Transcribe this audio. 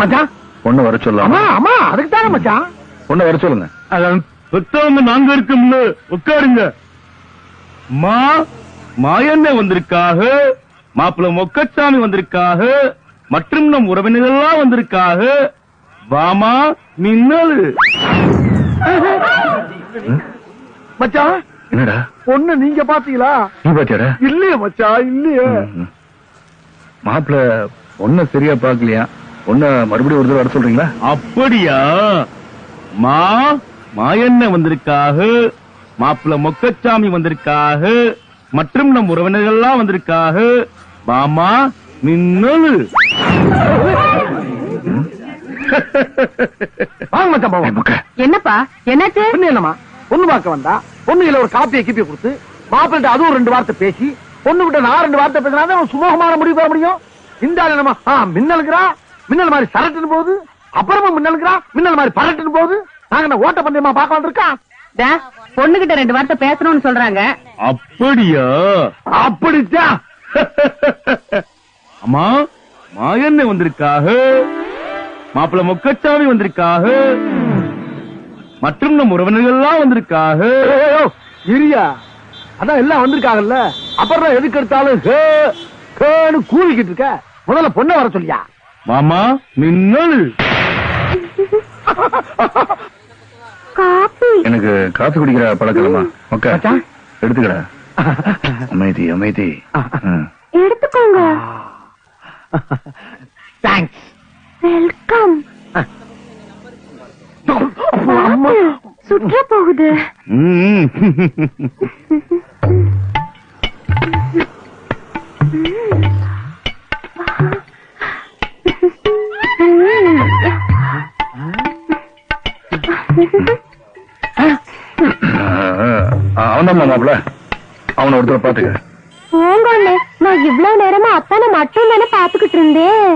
மச்சான்? பொண்ணு வர சொல்லலாம் அதுக்கு தானே மச்சான்? பொண்ணு வர சொல்லுங்க. பெத்தவங்க நாங்க இருக்கோம்னு உட்காருங்க. மா மாயண்ணே வந்திருக்காக மாப்பிள்ள மொக்கச்சாமி வந்திருக்காக மற்றும் நம் உறவினர்கள்லாம் வந்திருக்காக. வாமா மின்னல். மச்சான் என்னடா? பொண்ணு நீங்க பாத்தீங்களா நீ பாத்தியாடா இல்லையே மச்சான் இல்லையே. ம். மாப்பிள பொண்ண சரியா பாக்கலையா பொண்ண மறுபடியும் ஒரு தடவை வர சொல்றீங்களா? அப்படியா? மா மாயண்ணே வந்திருக்காக மாப்பிள்ள மொக்கச்சாமி வந்திருக்காக மற்றும் நம் உறவினர்கள்லாம் வந்திருக்காக வாமா மின்னல். வாங்க மச்சான் போவோம். என்னப்பா என்னாச்சு? பொண்ணு என்னமா பொண்ணு பார்க்க வந்தா பொண்ணுல ஒரு காப்பியை கிப்பி கொடுத்து மாப்பிள்ளை அதுவும் ரெண்டு வார்த்தை பேசி பொண்ணு கிட்ட நான் ரெண்டு வார்த்தை பேசினா சுமூகமான முடிவு பெற முடியும். இந்த ஆள் என்னமா ஆ, மின்னலுங்கிறா மின்னல் மாதிரி சரட்டுன்னு போகுது. அப்புறமா மின்னலுங்கிறா மின்னல் மாதிரி பரட்டுன்னு போகுது. நாங்க என்ன ஓட்ட பந்தயமா பார்க்க வந்திருக்கோம் டா, பொண்ணுகிட்ட ரெண்டு வார்த்தை பேசணும்னு சொல்றாங்க. அப்படியா? அப்படித்தான் அம்மா மாயண்ணே வந்திருக்காக. மாப்பிள்ள மொக்கச்சாமி வந்திருக்காக. மற்றும் நம் உறவினர்கள்லாம் வந்திருக்காக. ஏய், ஏய், இரியா அதான் எல்லாம் வந்திருக்காங்கல்ல? அப்புறம் எதுக்கு எடுத்தாலும் ஹே ஹேன்னு கூவிக்கிட்டு இருக்க. முதல்ல பொண்ணை வர சொல்லியா? மாமா மின்னல். காப்பி எனக்கு காஃபி குடிக்கிற பழக்கலாமா ஓகே. எடுத்துக்கடா. அமைதி அமைதி. எடுத்துக்கோங்க. தேங்க்ஸ் வெல்கம் அம்மா. சுற்ற போகுது. ம். அவன் தான் மாப்பிள அவனை ஒருத்தர் பாத்துக்க போங்க அண்ணே நான் இவ்வளவு நேரமா அத்தானை மட்டும் தானே பாத்துக்கிட்டு இருந்தேன்